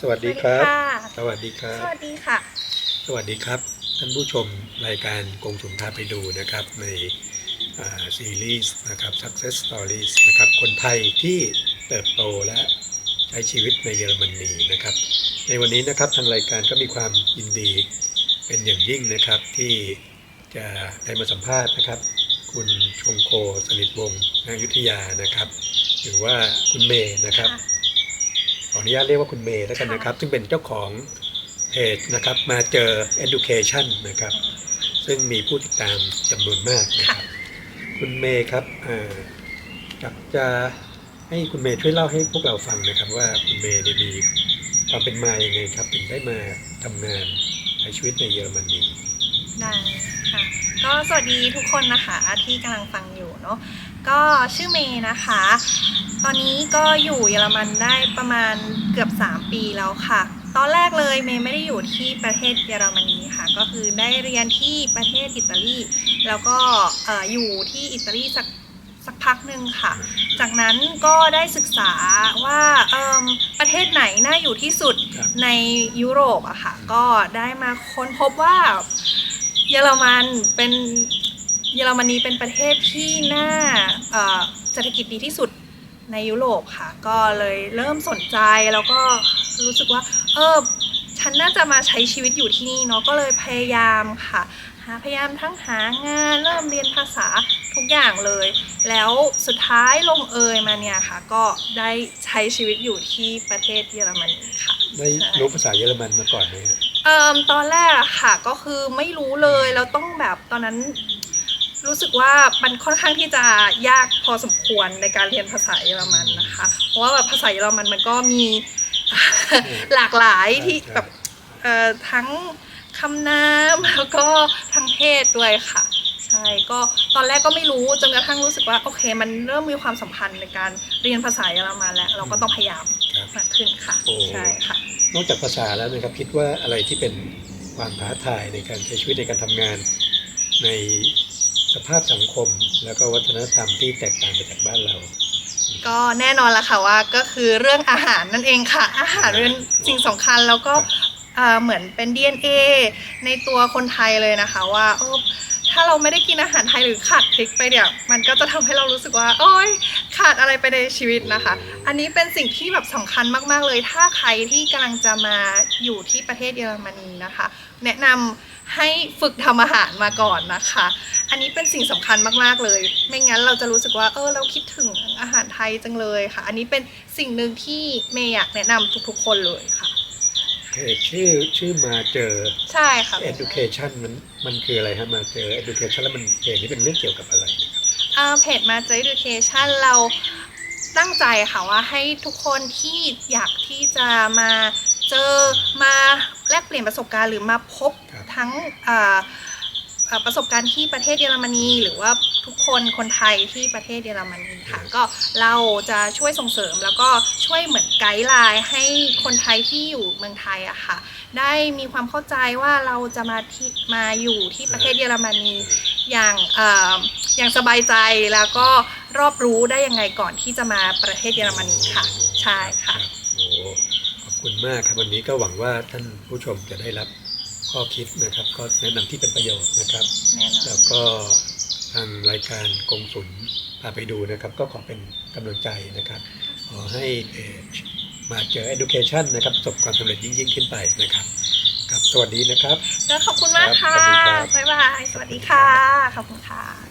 สวัสดีครับสวัสดีค่ะสวัสดีครับ สวัสดีค่ะ สวัสดีครับ ท่านผู้ชมรายการกงสุนพาไปดูนะครับในอ่าซีรีส์นะครับ Success Stories นะครับคนไทยที่เติบโตและใช้ชีวิตในเยอรมนีนะครับ ในวันนี้นะครับทางรายการก็มีความยินดีเป็นอย่างยิ่งนะครับที่จะได้มาสัมภาษณ์นะครับ คุณชงโคสนิทวงศ์นายุทธยานะครับ หรือว่าคุณเมย์นะครับค่ะข ออนุญาตเรียกว่าคุณเมย์แล้วกันนะครับ ซึ่งเป็นเจ้าของเพจนะครับมาเจอ education นะครับ ซึ่งมีผู้ติดตามจำนวนมากนะครับคุณเมย์ครับอ่าอยากจะให้คุณเมย์ช่วยเล่าให้พวกเราฟังนะครับว่าคุณเมย์เนี่ยมีความเป็นมาอย่างไงครับถึงได้มาทำงานใช้ชีวิตในเยอรมนีได้ค่ะก็สวัสดีทุกคนนะคะที่กำลังฟังอยู่เนาะ ก็ชื่อเมย์นะคะ ตอนนี้ก็อยู่เยอรมันได้ประมาณเกือบ 3 ปีแล้วค่ะ ตอนแรกเลยเมย์ไม่ได้อยู่ที่ประเทศเยอรมนีค่ะ ก็คือได้เรียนที่ประเทศอิตาลี แล้วก็เอ่ออยู่ที่อิตาลีสักสักพักหนึ่งค่ะ จากนั้นก็ได้ศึกษาว่าเอิ่มประเทศไหนน่าอยู่ที่สุดครับในยุโรปอะค่ะ ก็ได้มาค้นพบว่าเยอรมันเป็นเยอรมนีเป็นประเทศที่น่าเอ่อเศรษฐกิจดีที่สุดในยุโรปค่ะ ก็เลยเริ่มสนใจแล้วก็รู้สึกว่า เออฉันน่าจะมาใช้ชีวิตอยู่ที่นี่เนาะก็เลยพยายามค่ะหาพยายามทั้งหางานเริ่มเรียนภาษาทุกอย่างเลย แล้วสุดท้ายลงเอยมาเนี่ยค่ะ ก็ได้ใช้ชีวิตอยู่ที่ประเทศเยอรมนีค่ะได้รู้ภาษาเยอรมันมาก่อนไหมฮะเอ่มตอนแรกอะค่ะก็คือไม่รู้เลยแล้วต้องแบบตอนนั้น รู้สึกว่ามันค่อนข้างที่จะยากพอสมควรในการเรียนภาษาเยอรมันนะคะ เพราะว่าแบบภาษาเยอรมันมันก็มีหลากหลายที่ใช่แบบเอ่อทั้งคำนามแล้วก็ทั้งเพศด้วยค่ะ ใช่ก็ตอนแรกก็ไม่รู้จนกระทั่งรู้สึกว่าโอเค มันเริ่มมีความสัมพันธ์ในการเรียนภาษาเยอรมันแล้ว เราก็ต้องพยายามครับมากขึ้นค่ะโอ้ใช่ค่ะนอกจากภาษาแล้วนะครับคิดว่าอะไรที่เป็นความท้าทายในการใช้ชีวิตในการทำงานในส ภาพสังคม แล้วก็วัฒนธรรมที่แตกต่างไปจากบ้านเรา ก็แน่นอนละค่ะว่าก็คือเรื่องอาหารนั่นเองค่ะ อาหารเป็นสิ่งสำคัญแล้วก็เอ่อเหมือนเป็น DNA ในตัวคนไทยเลยนะคะว่าเออ ถ้าเราไม่ได้กินอาหารไทยหรือขาดพริกไปเนี่ยมันก็จะทำให้เรารู้สึกว่าโอ๊ยขาดอะไรไปในชีวิตนะคะ อันนี้เป็นสิ่งที่แบบสำคัญมากๆเลย ถ้าใครที่กำลังจะมาอยู่ที่ประเทศเยอรมนีนะคะ แนะนำให้ฝึกทำอาหารมาก่อนนะคะ อันนี้เป็นสิ่งสำคัญมากๆเลย ไม่งั้นเราจะรู้สึกว่าเออเราคิดถึงอาหารไทยจังเลยค่ะ อันนี้เป็นสิ่งหนึ่งที่เมย์อยากแนะนำทุกๆ คนเลยค่ะ เพจชื่อชื่อมาเจอ ใช่ค่ะ education มันมันคืออะไรฮะมาเจอ education แล้วมันเพจนี้เป็นเรื่องเกี่ยวกับอะไรนะครับอ่าเพจมาเจอ education เราตั้งใจค่ะว่าให้ทุกคนที่อยากที่จะมาเจอมาแลกเปลี่ยนประสบการณ์หรือมาพบครับทั้งอ่าอ่า ประสบการณ์ที่ประเทศเยอรมนี หรือว่าทุกคนคนไทยที่ประเทศเยอรมนีค่ะ ก็เราจะช่วยส่งเสริมแล้วก็ช่วยเหมือนไกด์ไลน์ให้คนไทยที่อยู่เมืองไทยอะค่ะ ได้มีความเข้าใจว่าเราจะมาที่มาอยู่ที่ประเทศเยอรมนีอย่างเอ่ออย่างสบายใจแล้วก็รอบรู้ได้ยังไงก่อนที่จะมาประเทศเยอรมนีค่ะ ใช่ค่ะรับโอ้ขอบคุณมากครับวันนี้ก็หวังว่าท่านผู้ชมจะได้รับ ข้อคิดนะครับก็แนะนำที่เป็นประโยชน์นะครับแน่นอนแล้วก็ทางรายการกงสุนพาไปดูนะครับ ก็ขอเป็นกำลังใจนะครับ ขอให้เพจมาเจอ education นะครับประสบความสำเร็จยิ่งยิ่งๆขึ้นไปนะครับครับ สวัสดีนะครับก็ขอบคุณมากค่ะ ครับสวัสดีครับ บ๊ายบาย สวัสดีค่ะ ขอบคุณค่ะ